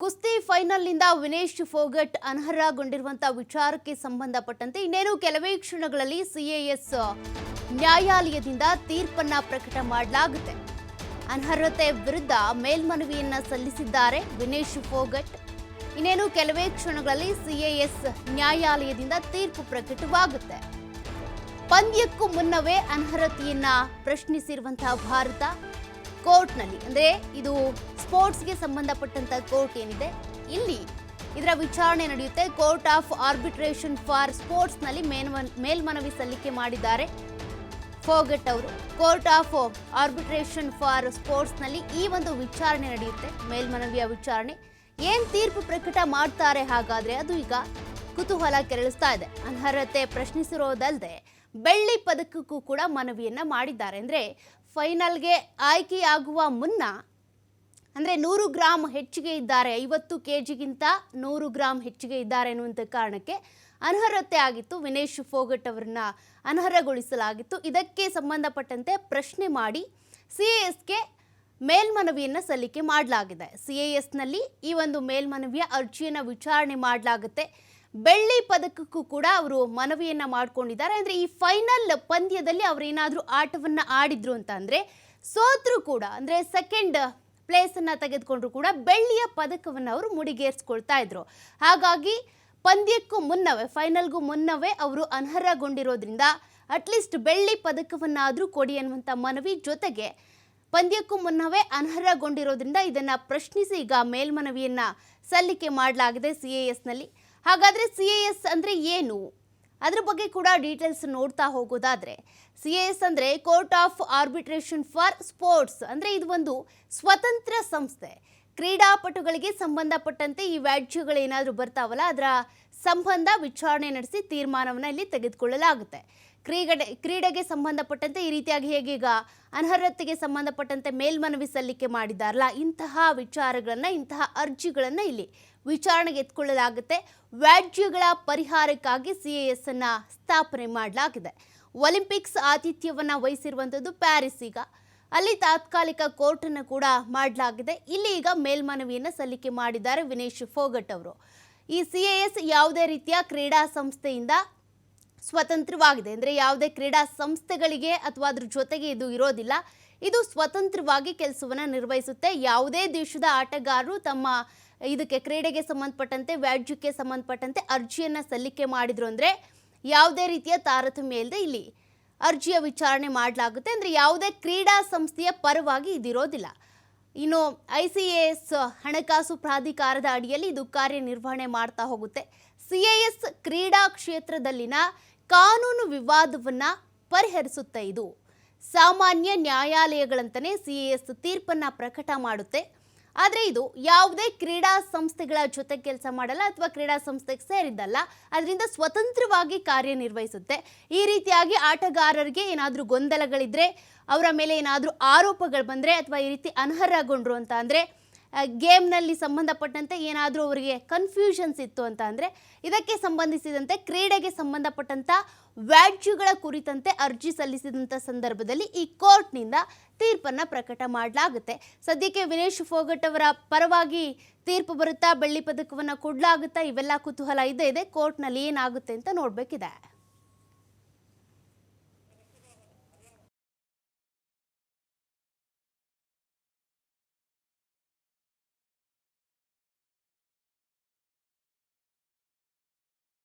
ಕುಸ್ತಿ ಫೈನಲ್ನಿಂದ ವಿನೇಶ್ ಫೋಗಟ್ ಅನರ್ಹಗೊಂಡಿರುವಂತಹ ವಿಚಾರಕ್ಕೆ ಸಂಬಂಧಪಟ್ಟಂತೆ ಇನ್ನೇನು ಕೆಲವೇ ಕ್ಷಣಗಳಲ್ಲಿ ಸಿಎಎಸ್ ನ್ಯಾಯಾಲಯದಿಂದ ತೀರ್ಪನ್ನ ಪ್ರಕಟ ಮಾಡಲಾಗುತ್ತೆ. ಅನರ್ಹತೆ ವಿರುದ್ಧ ಮೇಲ್ಮನವಿಯನ್ನ ಸಲ್ಲಿಸಿದ್ದಾರೆ ವಿನೇಶ್ ಫೋಗಟ್. ಇನ್ನೇನು ಕೆಲವೇ ಕ್ಷಣಗಳಲ್ಲಿ ಸಿಎಎಸ್ ನ್ಯಾಯಾಲಯದಿಂದ ತೀರ್ಪು ಪ್ರಕಟವಾಗುತ್ತೆ. ಪಂದ್ಯಕ್ಕೂ ಮುನ್ನವೇ ಅನರ್ಹತೆಯನ್ನ ಪ್ರಶ್ನಿಸಿರುವಂತಹ ಭಾರತ. ಕೋರ್ಟ್ನಲ್ಲಿ, ಅಂದ್ರೆ ಇದು ಸ್ಪೋರ್ಟ್ಸ್ಗೆ ಸಂಬಂಧಪಟ್ಟಂತ ಕೋರ್ಟ್ ಏನಿದೆ? ಇಲ್ಲಿ ಇದರ ವಿಚಾರಣೆ ನಡೆಯುತ್ತೆ. ಕೋರ್ಟ್ ಆಫ್ ಆರ್ಬಿಟ್ರೇಷನ್ ಫಾರ್ ಸ್ಪೋರ್ಟ್ಸ್ನಲ್ಲಿ ಮೇಲ್ಮನ್ ಮೇಲ್ಮನವಿ ಸಲ್ಲಿಕೆ ಮಾಡಿದ್ದಾರೆ. ಫೋಗಟ್ ಅವರು, ಕೋರ್ಟ್ ಆಫ್ ಆರ್ಬಿಟ್ರೇಷನ್ ಫಾರ್ ಸ್ಪೋರ್ಟ್ಸ್ನಲ್ಲಿ ಈ ಒಂದು ವಿಚಾರಣೆ ನಡೆಯುತ್ತೆ, ಮೇಲ್ಮನವಿಯ ವಿಚಾರಣೆ. ಏನ್ ತೀರ್ಪು ಪ್ರಕಟ ಮಾಡ್ತಾರೆ ಹಾಗಾದ್ರೆ? ಅದು ಈಗ ಕುತೂಹಲ ಕೆರಳಿಸ್ತಾ ಇದೆ. ಅನರ್ಹತೆ ಪ್ರಶ್ನಿಸಿರೋದಲ್ಲದೆ ಬೆಳ್ಳಿ ಪದಕಕ್ಕೂ ಕೂಡ ಮನವಿಯನ್ನ ಮಾಡಿದ್ದಾರೆ. ಅಂದ್ರೆ ಫೈನಲ್ಗೆ ಆಯ್ಕೆಯಾಗುವ ಮುನ್ನ ಅಂದ್ರೆ ನೂರು ಗ್ರಾಮ್ ಹೆಚ್ಚಿಗೆ ಇದ್ದಾರೆ. ಐವತ್ತು ಕೆ ಜಿಗಿಂತ ನೂರು ಗ್ರಾಮ್ ಹೆಚ್ಚಿಗೆ ಇದ್ದಾರೆ ಎನ್ನುವಂಥ ಕಾರಣಕ್ಕೆ ಅನರ್ಹತೆ ಆಗಿತ್ತು. ವಿನೇಶ್ ಫೋಗಟ್ ಅವರನ್ನ ಅನರ್ಹಗೊಳಿಸಲಾಗಿತ್ತು. ಇದಕ್ಕೆ ಸಂಬಂಧಪಟ್ಟಂತೆ ಪ್ರಶ್ನೆ ಮಾಡಿ ಸಿ ಎ ಎಸ್ಗೆ ಮೇಲ್ಮನವಿಯನ್ನು ಸಲ್ಲಿಕೆ ಮಾಡಲಾಗಿದೆ. ಸಿ ಎ ಎಸ್ನಲ್ಲಿ ಈ ಒಂದು ಮೇಲ್ಮನವಿಯ ಅರ್ಜಿಯನ್ನು ವಿಚಾರಣೆ ಮಾಡಲಾಗುತ್ತೆ. ಬೆಳ್ಳಿ ಪದಕಕ್ಕೂ ಕೂಡ ಅವರು ಮನವಿಯನ್ನು ಮಾಡಿಕೊಂಡಿದ್ದಾರೆ. ಅಂದರೆ ಈ ಫೈನಲ್ ಪಂದ್ಯದಲ್ಲಿ ಅವರೇನಾದರೂ ಆಟವನ್ನು ಆಡಿದ್ರು ಅಂತ ಅಂದರೆ ಸೋತರು ಕೂಡ, ಅಂದರೆ ಸೆಕೆಂಡ್ ಪ್ಲೇಸ್ ಅನ್ನ ತೆಗೆದುಕೊಂಡ್ರು ಕೂಡ ಬೆಳ್ಳಿಯ ಪದಕವನ್ನು ಅವರು ಮುಡಿಗೇರಿಸ್ಕೊಳ್ತಾ ಇದ್ರು. ಹಾಗಾಗಿ ಪಂದ್ಯಕ್ಕೂ ಮುನ್ನವೇ ಫೈನಲ್ಗೂ ಮುನ್ನವೇ ಅವರು ಅನರ್ಹಗೊಂಡಿರೋದ್ರಿಂದ ಅಟ್ಲೀಸ್ಟ್ ಬೆಳ್ಳಿ ಪದಕವನ್ನಾದರೂ ಕೊಡಿ ಅನ್ನುವಂಥ ಮನವಿ ಜೊತೆಗೆ ಪಂದ್ಯಕ್ಕೂ ಮುನ್ನವೇ ಅನರ್ಹಗೊಂಡಿರೋದ್ರಿಂದ ಇದನ್ನು ಪ್ರಶ್ನಿಸಿ ಈಗ ಮೇಲ್ಮನವಿಯನ್ನ ಸಲ್ಲಿಕೆ ಮಾಡಲಾಗಿದೆ ಸಿ ನಲ್ಲಿ. ಹಾಗಾದ್ರೆ ಸಿ ಎಸ್ ಅಂದ್ರೆ ಏನು? ಅದ್ರ ಬಗ್ಗೆ ಕೂಡ ಡೀಟೇಲ್ಸ್ ನೋಡ್ತಾ ಹೋಗೋದಾದ್ರೆ ಸಿ ಎಸ್ ಅಂದ್ರೆ court of arbitration for sports ಅಂದ್ರೆ ಇದು ಒಂದು ಸ್ವತಂತ್ರ ಸಂಸ್ಥೆ. ಕ್ರೀಡಾಪಟುಗಳಿಗೆ ಸಂಬಂಧಪಟ್ಟಂತೆ ಈ ವ್ಯಾಜ್ಯಗಳು ಏನಾದರೂ ಬರ್ತಾವಲ್ಲ, ಅದರ ಸಂಬಂಧ ವಿಚಾರಣೆ ನಡೆಸಿ ತೀರ್ಮಾನವನ್ನು ಇಲ್ಲಿ ತೆಗೆದುಕೊಳ್ಳಲಾಗುತ್ತೆ. ಕ್ರೀಡೆ, ಕ್ರೀಡೆಗೆ ಸಂಬಂಧಪಟ್ಟಂತೆ ಈ ರೀತಿಯಾಗಿ ಹೇಗೀಗ ಅನರ್ಹತೆಗೆ ಸಂಬಂಧಪಟ್ಟಂತೆ ಮೇಲ್ಮನವಿ ಸಲ್ಲಿಕೆ ಮಾಡಿದಾರಲ್ಲ ಇಂತಹ ವಿಚಾರಗಳನ್ನು, ಇಂತಹ ಅರ್ಜಿಗಳನ್ನು ಇಲ್ಲಿ ವಿಚಾರಣೆಗೆ ಎತ್ಕೊಳ್ಳಲಾಗುತ್ತೆ. ವ್ಯಾಜ್ಯಗಳ ಪರಿಹಾರಕ್ಕಾಗಿ ಸಿ ಎಸ್ ಅನ್ನ ಸ್ಥಾಪನೆ ಮಾಡಲಾಗಿದೆ. ಒಲಿಂಪಿಕ್ಸ್ ಆತಿಥ್ಯವನ್ನ ವಹಿಸಿರುವಂಥದ್ದು ಪ್ಯಾರಿಸ್ ಈಗ. ಅಲ್ಲಿ ತಾತ್ಕಾಲಿಕ ಕೋರ್ಟನ್ನು ಕೂಡ ಮಾಡಲಾಗಿದೆ. ಇಲ್ಲಿ ಈಗ ಮೇಲ್ಮನವಿಯನ್ನು ಸಲ್ಲಿಕೆ ಮಾಡಿದ್ದಾರೆ ವಿನೇಶ್ ಫೋಗಟ್ ಅವರು. ಈ ಸಿ ಎ ಎಸ್ ಯಾವುದೇ ರೀತಿಯ ಕ್ರೀಡಾ ಸಂಸ್ಥೆಯಿಂದ ಸ್ವತಂತ್ರವಾಗಿದೆ. ಅಂದರೆ ಯಾವುದೇ ಕ್ರೀಡಾ ಸಂಸ್ಥೆಗಳಿಗೆ ಅಥವಾ ಅದ್ರ ಜೊತೆಗೆ ಇದು ಇರೋದಿಲ್ಲ. ಇದು ಸ್ವತಂತ್ರವಾಗಿ ಕೆಲಸವನ್ನು ನಿರ್ವಹಿಸುತ್ತೆ. ಯಾವುದೇ ದೇಶದ ಆಟಗಾರರು ತಮ್ಮ ಇದಕ್ಕೆ ಕ್ರೀಡೆಗೆ ಸಂಬಂಧಪಟ್ಟಂತೆ, ವ್ಯಾಜ್ಯಕ್ಕೆ ಸಂಬಂಧಪಟ್ಟಂತೆ ಅರ್ಜಿಯನ್ನು ಸಲ್ಲಿಕೆ ಮಾಡಿದ್ರು ಅಂದರೆ ಯಾವುದೇ ರೀತಿಯ ತಾರತಮ್ಯ ಇಲ್ಲದೆ ಇಲ್ಲಿ ಅರ್ಜಿಯ ವಿಚಾರಣೆ ಮಾಡಲಾಗುತ್ತೆ. ಅಂದರೆ ಯಾವುದೇ ಕ್ರೀಡಾ ಸಂಸ್ಥೆಯ ಪರವಾಗಿ ಇದಿರೋದಿಲ್ಲ. ಇನ್ನು ಐ ಸಿ ಎಸ್ ಹಣಕಾಸು ಪ್ರಾಧಿಕಾರದ ಅಡಿಯಲ್ಲಿ ಇದು ಕಾರ್ಯನಿರ್ವಹಣೆ ಮಾಡ್ತಾ ಹೋಗುತ್ತೆ. ಸಿ ಎ ಎಸ್ ಕ್ರೀಡಾ ಕ್ಷೇತ್ರದಲ್ಲಿನ ಕಾನೂನು ವಿವಾದವನ್ನು ಪರಿಹರಿಸುತ್ತೆ ಇದು. ಸಾಮಾನ್ಯ ನ್ಯಾಯಾಲಯಗಳಂತಲೇ ಸಿ ಎಸ್ ತೀರ್ಪನ್ನ ಪ್ರಕಟ ಮಾಡುತ್ತೆ. ಆದರೆ ಇದು ಯಾವುದೇ ಕ್ರೀಡಾ ಸಂಸ್ಥೆಗಳ ಜೊತೆ ಕೆಲಸ ಮಾಡಲ್ಲ ಅಥವಾ ಕ್ರೀಡಾ ಸಂಸ್ಥೆಗೆ ಸೇರಿದ್ದಲ್ಲ. ಅದರಿಂದ ಸ್ವತಂತ್ರವಾಗಿ ಕಾರ್ಯನಿರ್ವಹಿಸುತ್ತೆ. ಈ ರೀತಿಯಾಗಿ ಆಟಗಾರರಿಗೆ ಏನಾದರೂ ಗೊಂದಲಗಳಿದ್ರೆ, ಅವರ ಮೇಲೆ ಏನಾದರೂ ಆರೋಪಗಳು ಬಂದರೆ ಅಥವಾ ಈ ರೀತಿ ಅನರ್ಹಗೊಂಡ್ರು ಅಂತ ಅಂದರೆ ಗೇಮ್ನಲ್ಲಿ ಸಂಬಂಧಪಟ್ಟಂತೆ ಏನಾದರೂ ಅವರಿಗೆ ಕನ್ಫ್ಯೂಷನ್ಸ್ ಇತ್ತು ಅಂತ ಅಂದರೆ, ಇದಕ್ಕೆ ಸಂಬಂಧಿಸಿದಂತೆ, ಕ್ರೀಡೆಗೆ ಸಂಬಂಧಪಟ್ಟಂಥ ವ್ಯಾಜ್ಯಗಳ ಕುರಿತಂತೆ ಅರ್ಜಿ ಸಲ್ಲಿಸಿದಂಥ ಸಂದರ್ಭದಲ್ಲಿ ಈ ಕೋರ್ಟ್ನಿಂದ ತೀರ್ಪನ್ನು ಪ್ರಕಟ ಮಾಡಲಾಗುತ್ತೆ. ಸದ್ಯಕ್ಕೆ ವಿನೇಶ್ ಫೋಗಟ್ ಅವರ ಪರವಾಗಿ ತೀರ್ಪು ಬರುತ್ತಾ, ಬೆಳ್ಳಿ ಪದಕವನ್ನು ಕೊಡಲಾಗುತ್ತಾ, ಇವೆಲ್ಲ ಕುತೂಹಲ ಇದೆ ಇದೆ. ಕೋರ್ಟ್ನಲ್ಲಿ ಏನಾಗುತ್ತೆ ಅಂತ ನೋಡಬೇಕಿದೆ.